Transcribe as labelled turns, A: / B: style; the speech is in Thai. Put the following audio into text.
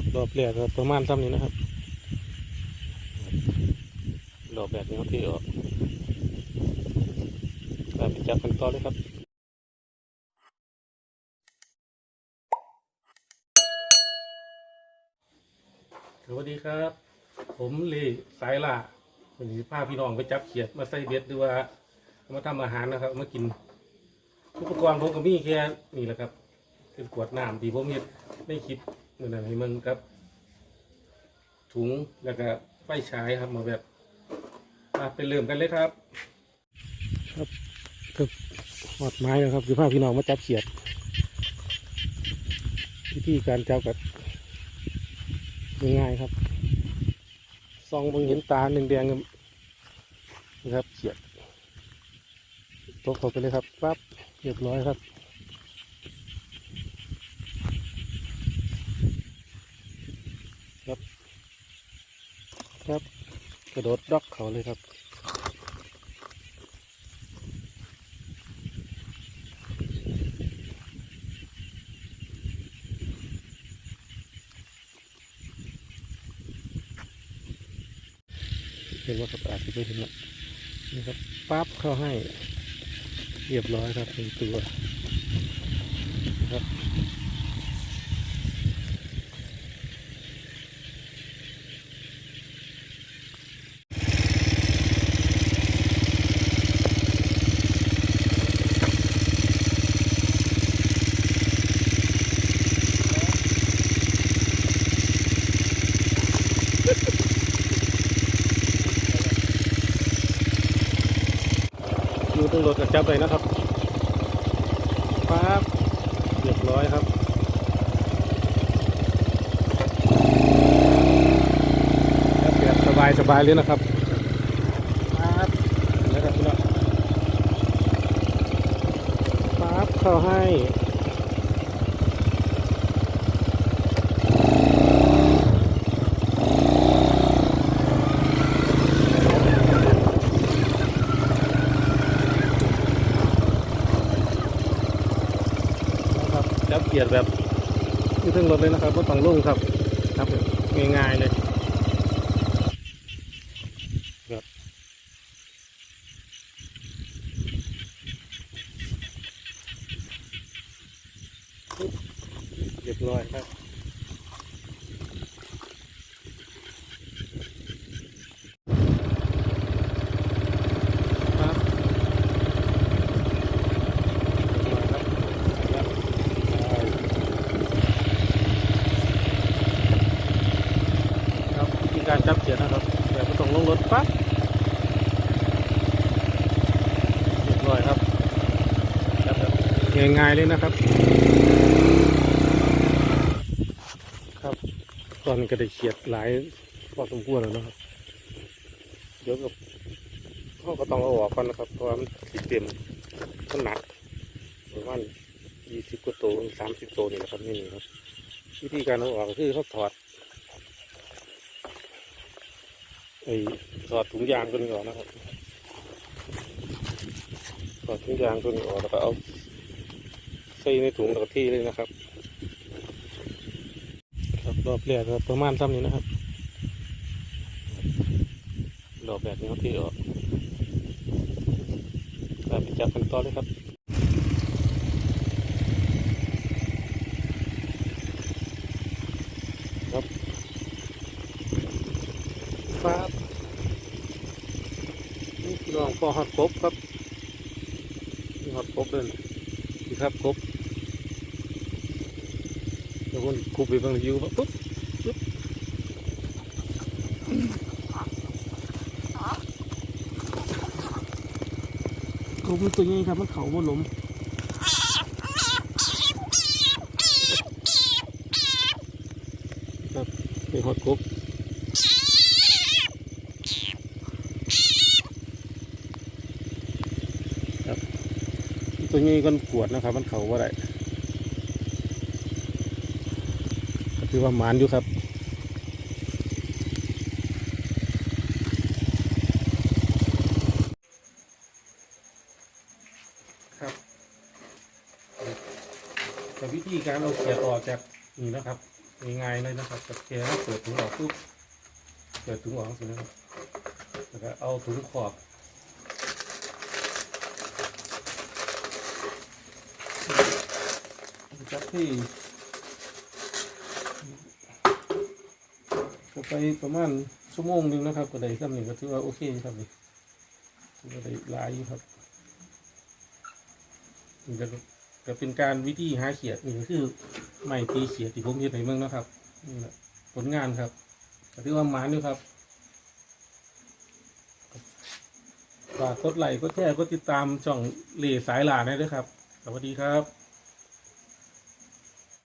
A: ครับรอบแรกประมาณซ้ำนี้นะครับรอบแบบนี้เขาที่ออกตาไปจับกันต่อเลยครับสวัสดีครับ ผมลีสายล่าวันนี้พาพี่น้องไปจับเขียดมาใส่เบ็ดหรือว่ามาทำอาหารนะครับมากินอุปกรณ์ผมก็มีแค่นี่แหละครับเป็นขวดน้ำที่ผมเห็นไม่คิด เหมือนอะไรมันครับ ถุงแล้วก็ไฟฉายครับมาแบบมาไปเริ่มกันเลยครับ ครับก็หอดไม้นะครับคือพาพี่น้องมาจับเขียดวิธีการจับกับง่ายๆครับซองบิ่งเห็นตาหนึ่งแดงนะครับเขียดตกเข้าไปเลยครับปั๊บเรียบร้อยครับ ครับ กระโดดด็อกเขาเลยครับเห็นว่าครับอาจจะไม่เห็นละนี่ครับปั๊บเข้าให้เรียบร้อยครับหนึ่งตัวครับ อยู่ตรงรถกับจับเลยนะครับปั๊บเรียบร้อยครับครับแบบสบายสบายเลยนะครับปั๊บนะครับพี่น้องปั๊บเข้าให้ นะครับ อียดแบบที่ทั้งรถเลยนะครับก็ต้องลงครับ ครับง่ายๆเลยครับปุ๊บเรียบร้อยครับครับได้ครับวิธี การจับเขียนนะครับแบบไม่ต้องลงรถปั๊บเรียบร้อยครับจับแบบง่ายๆเลยนะครับ ครับตอนก็ได้เขียดหลายพอสมควรแล้วนะครับเดี๋ยวกับเขาก็ต้องเอาออกก่อนนะครับเพราะมันสีเต็มมันหนักประมาณยี่สิบกว่าตัวสามสิบตัวนี่แหละครับนี่ครับวิธีการเอาออกก็คือเขาถอดไอ้ถอดถุงยางตัวนี้ออกนะครับถอดถุงยางตัวนี้ออกแล้วก็เอาใส่ในถุงแล้วก็ที่เลยนะครับ ครับรอบแรกก็ประมาณซ้ำนี้นะครับรอบแบบนี้ที่ออกตามไปจับกันต่อเลยครับครับ น้องพ่อฮอดกบครับฮอดกบเลยนี่ครับกบเดี๋ยวคนคุบไปบางยิวปุ๊บปุ๊บกบมันตัวนี้ครับมันเขาบนลมครับเป็นฮอดกบ ตัวนี้ก็ปวดนะครับ มันเขาว่าไรก็ถือว่าหมานอยู่ครับครับแต่วิธีการเอาเขียดออกจากนี่นะครับง่ายๆเลยนะครับกับแค่เปิดถุงออกปุ๊บเปิดถุงออกสินะครับแล้วก็เอาถุงขอบ จับที่ก็ไปประมาณชั่วโมงหนึงนะครับก็ได้ซ้ำหนึ่งก็ถือว่าโอเคครับนี่ถือว่าได้หลายอยู่ครับนี่ก็ก็เป็นการวิธีหาเขียดนี่ก็คือไม้ตีเขียดที่ผมเห็นในเมืองนะครับนี่แหละผลงานครับก็ถือว่าหมาอยู่ครับฝากกดไลค์กดแชร์กดติดตามช่องเล่สายหลานได้ด้วยครับ สวัสดีครับ